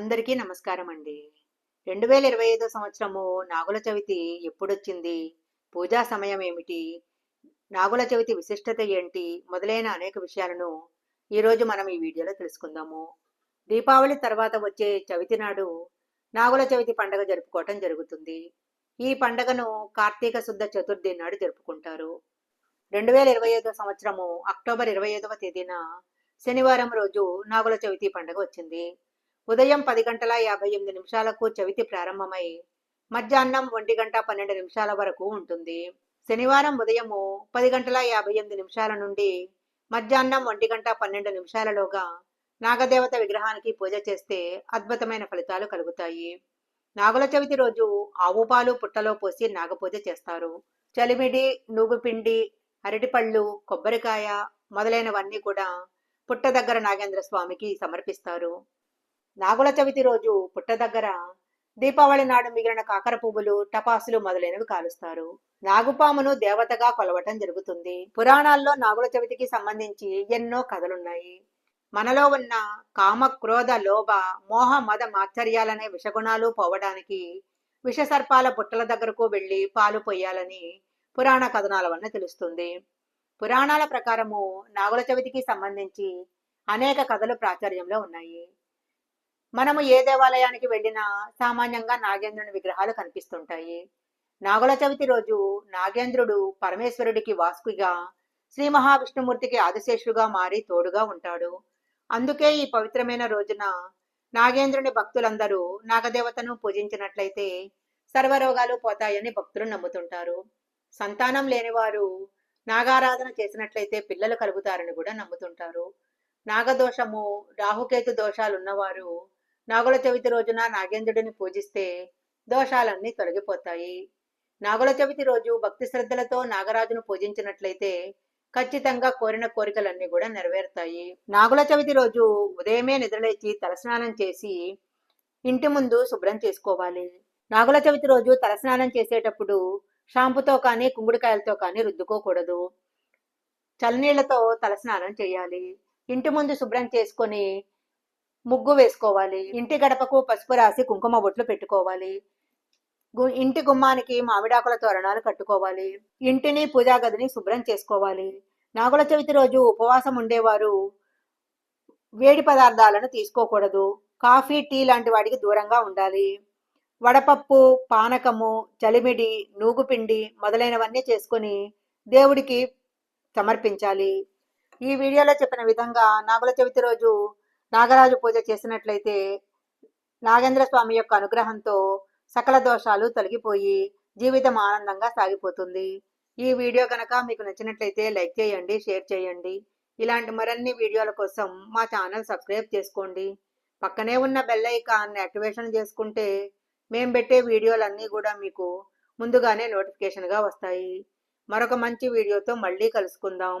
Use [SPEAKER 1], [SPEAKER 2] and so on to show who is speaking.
[SPEAKER 1] అందరికీ నమస్కారం అండి. రెండు వేల ఇరవై ఐదో సంవత్సరము నాగుల చవితి ఎప్పుడొచ్చింది? పూజా సమయం ఏమిటి? నాగుల చవితి విశిష్టత ఏంటి? మొదలైన అనేక విషయాలను ఈరోజు మనం ఈ వీడియోలో తెలుసుకుందాము. దీపావళి తర్వాత వచ్చే చవితి నాడు నాగుల చవితి పండగ జరుపుకోవటం జరుగుతుంది. ఈ పండగను కార్తీక శుద్ధ చతుర్థి నాడు జరుపుకుంటారు. రెండు వేల ఇరవై ఐదో సంవత్సరము అక్టోబర్ ఇరవై ఐదవ తేదీన శనివారం రోజు నాగుల చవితి పండుగ వచ్చింది. ఉదయం పది గంటల యాభై ఎనిమిది నిమిషాలకు చవితి ప్రారంభమై మధ్యాహ్నం ఒంటి గంట పన్నెండు నిమిషాల వరకు ఉంటుంది. శనివారం ఉదయము పది గంటల యాభై ఎనిమిది నిమిషాల నుండి మధ్యాహ్నం ఒంటి గంట పన్నెండు నిమిషాలలోగా నాగదేవత విగ్రహానికి పూజ చేస్తే అద్భుతమైన ఫలితాలు కలుగుతాయి. నాగుల చవితి రోజు ఆవు పాలు పుట్టలో పోసి నాగపూజ చేస్తారు. చలిమిడి నూగుపిండి అరటిపళ్ళు కొబ్బరికాయ మొదలైనవన్నీ కూడా పుట్ట దగ్గర నాగేంద్ర స్వామికి సమర్పిస్తారు. నాగుల చవితి రోజు పుట్ట దగ్గర దీపావళి నాడు మిగిలిన కాకర పువ్వులు టపాసులు మొదలైనవి కాలుస్తారు. నాగుపామును దేవతగా కొలవటం జరుగుతుంది. పురాణాల్లో నాగుల చవితికి సంబంధించి ఎన్నో కథలున్నాయి. మనలో ఉన్న కామ క్రోధ లోభ మోహ మద మాత్సర్యాలనే విషగుణాలు పోవడానికి విషసర్పాల పుట్టల దగ్గరకు వెళ్ళి పాలు పొయ్యాలని పురాణ కథనాల వలన తెలుస్తుంది. పురాణాల ప్రకారము నాగుల చవితికి సంబంధించి అనేక కథలు ప్రాచుర్యంలో ఉన్నాయి. మనము ఏ దేవాలయానికి వెళ్ళినా సామాన్యంగా నాగేంద్రుని విగ్రహాలు కనిపిస్తుంటాయి. నాగుల చవితి రోజు నాగేంద్రుడు పరమేశ్వరుడికి వాసుకుగా శ్రీ మహావిష్ణుమూర్తికి ఆదిశేషుడుగా మారి తోడుగా ఉంటాడు. అందుకే ఈ పవిత్రమైన రోజున నాగేంద్రుని భక్తులందరూ నాగదేవతను పూజించినట్లయితే సర్వరోగాలు పోతాయని భక్తులు నమ్ముతుంటారు. సంతానం లేనివారు నాగారాధన చేసినట్లయితే పిల్లలు కలుగుతారని కూడా నమ్ముతుంటారు. నాగదోషము రాహుకేతు దోషాలు ఉన్నవారు నాగుల చవితి రోజున నాగేంద్రుడిని పూజిస్తే దోషాలన్నీ తొలగిపోతాయి. నాగుల చవితి రోజు భక్తి శ్రద్ధలతో నాగరాజును పూజించినట్లయితే ఖచ్చితంగా కోరిన కోరికలన్నీ కూడా నెరవేరుతాయి. నాగుల చవితి రోజు ఉదయమే నిద్రలేచి తలస్నానం చేసి ఇంటి ముందు శుభ్రం చేసుకోవాలి. నాగుల చవితి రోజు తలస్నానం చేసేటప్పుడు షాంపుతో కానీ కుంగుడికాయలతో కానీ రుద్దుకోకూడదు. చలనీళ్ళతో తలస్నానం చేయాలి. ఇంటి ముందు శుభ్రం చేసుకొని ముగ్గు వేసుకోవాలి. ఇంటి గడపకు పసుపు రాసి కుంకుమ బొట్లు పెట్టుకోవాలి. గు- ఇంటి గుమ్మానికి మామిడాకుల తోరణాలు కట్టుకోవాలి. ఇంటిని పూజా గదిని శుభ్రం చేసుకోవాలి. నాగుల చవితి రోజు ఉపవాసం ఉండేవారు. వేడి పదార్థాలను తీసుకోకూడదు. కాఫీ టీ లాంటి వాటికి దూరంగా ఉండాలి. వడపప్పు పానకము చలిమిడి నూగుపిండి మొదలైనవన్నీ చేసుకొని దేవుడికి సమర్పించాలి. ఈ వీడియోలో చెప్పిన విధంగా నాగుల చవితి రోజు నాగరాజు పూజ చేసినట్లయితే నాగేంద్ర స్వామి యొక్క అనుగ్రహంతో సకల దోషాలు తొలగిపోయి జీవితం ఆనందంగా సాగిపోతుంది. ఈ వీడియో కనుక మీకు నచ్చినట్లయితే లైక్ చేయండి షేర్ చేయండి. ఇలాంటి మరిన్ని వీడియోల కోసం మా ఛానల్ సబ్స్క్రైబ్ చేసుకోండి. పక్కనే ఉన్న బెల్ ఐకాన్ యాక్టివేషన్ చేసుకుంటే మేము పెట్టే వీడియోలన్నీ కూడా మీకు ముందుగానే నోటిఫికేషన్గా వస్తాయి. మరొక మంచి వీడియోతో మళ్ళీ కలుసుకుందాం.